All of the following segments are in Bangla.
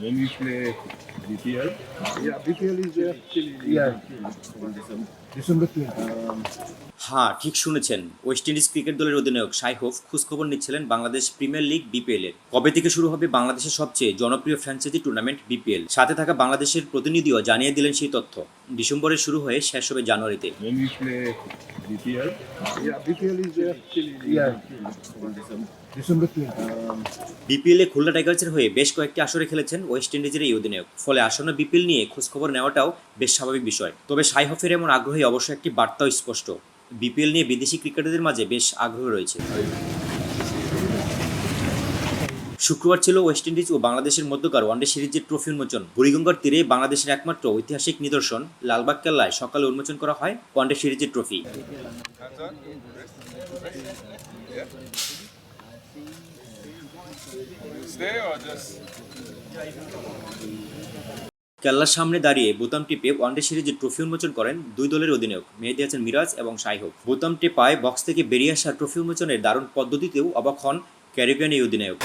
When we play BPL, yeah, BPL is uh. Yeah. December. December 20. হ্যাঁ ঠিক শুনেছেন ওয়েস্ট ইন্ডিজ ক্রিকেট দলের অধিনায়ক সাইহোফ খোঁজখবর নিচ্ছিলেন বাংলাদেশ প্রিমিয়ার লিগ বিপিএল এর কবে থেকে শুরু হবে বাংলাদেশের সবচেয়ে জনপ্রিয় ফ্র্যাঞ্চাইজি টুর্নামেন্ট বিপিএল সাথে থাকা বাংলাদেশের প্রতিনিধিও জানিয়ে দিলেন সেই তথ্য ডিসেম্বরে শুরু হয়ে শেষ হবে জানুয়ারিতে BPL, yeah, BPL is uh, Yeah. December. December 20. BPL এ খুলনা টাইগার্সের হয়ে বেশ কয়েকটি আসরে খেলেছেন ওয়েস্ট ইন্ডিজের এই অধিনায়ক ফলে আসন্ন বিপিএল নিয়ে খোঁজখবর নেওয়াটাও বেশ স্বাভাবিক বিষয় তবে সাই হফের এমন আগ্রহে অবশ্যই একটি বার্তাও স্পষ্ট বিপিএল নিয়ে বিদেশি ক্রিকেটারদের মাঝে বেশ আগ্রহ রয়েছে শুক্রবার ছিল ওয়েস্ট ইন্ডিজ ও বাংলাদেশের মধ্যকার ওয়ানডে সিরিজের ট্রফি উন্মোচন। বুড়িগঙ্গার তীরে বাংলাদেশের একমাত্র ঐতিহাসিক নিদর্শন লালবাগ কেল্লায় সকালে উন্মোচন করা হয় ওয়ানডে সিরিজের ট্রফি। কেল্লার সামনে দাঁড়িয়ে বোতাম টিপে ওয়ানডে সিরিজের ট্রফি উন্মোচন করেন দুই দলের অধিনায়ক মেহেদি হাসান মিরাজ এবং সাইহোক বোতাম টেপায় বক্স থেকে বেরিয়ে আসা ট্রফি উন্মোচনের দারুণ পদ্ধতিতেও অবাক হন ক্যারিবিয়ান এই অধিনায়ক।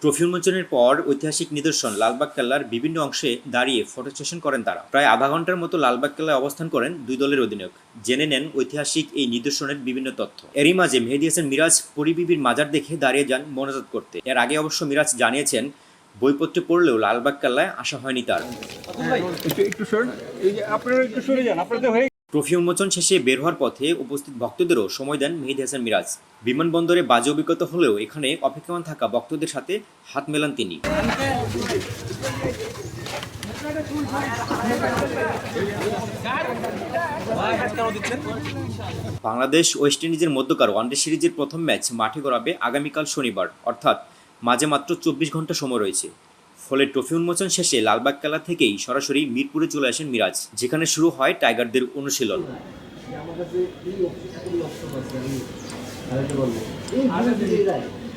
ট্রফি উন্মোচনের পর ঐতিহাসিক নিদর্শন লালবাগ কেল্লার বিভিন্ন অংশে দাঁড়িয়ে ফটো সেশন করেন তারা। প্রায় আধা ঘণ্টার মতো লালবাগ কেল্লায় অবস্থান করেন দুই দলের অধিনায়ক। জেনে নেন ঐতিহাসিক এই নিদর্শনের বিভিন্ন তথ্য। এরই মাঝে মেহেদি হাসান মিরাজ পরিবিবির মাজার দেখে দাঁড়িয়ে যান মনোজাত করতে। এর আগে অবশ্য মিরাজ জানিয়েছেন বইপত্রে পড়লেও লালবাগ কেল্লায় আসা হয়নি তার। ট্রফি উন্মোচন শেষে বের হওয়ার পথে উপস্থিত ভক্তদেরও সময় দেন মেহেদি হাসান মিরাজ। বিমানবন্দরে বাজে অভিজ্ঞতা হলেও এখানে অপেক্ষমান থাকা ভক্তদের সাথে হাত মেলান তিনি। বাংলাদেশ ওয়েস্ট ইন্ডিজের মধ্যকার ওয়ানডে সিরিজের প্রথম ম্যাচ মাঠে গড়াবে আগামীকাল শনিবার অর্থাৎ মাঝে মাত্র চব্বিশ ঘণ্টা সময় রয়েছে। ফলে ট্রফি উন্মোচন শেষে লালবাগ খেলা থেকেই সরাসরি মিরপুরে চলে আসেন মিরাজ, যেখানে শুরু হয় টাইগারদের অনুশীলন।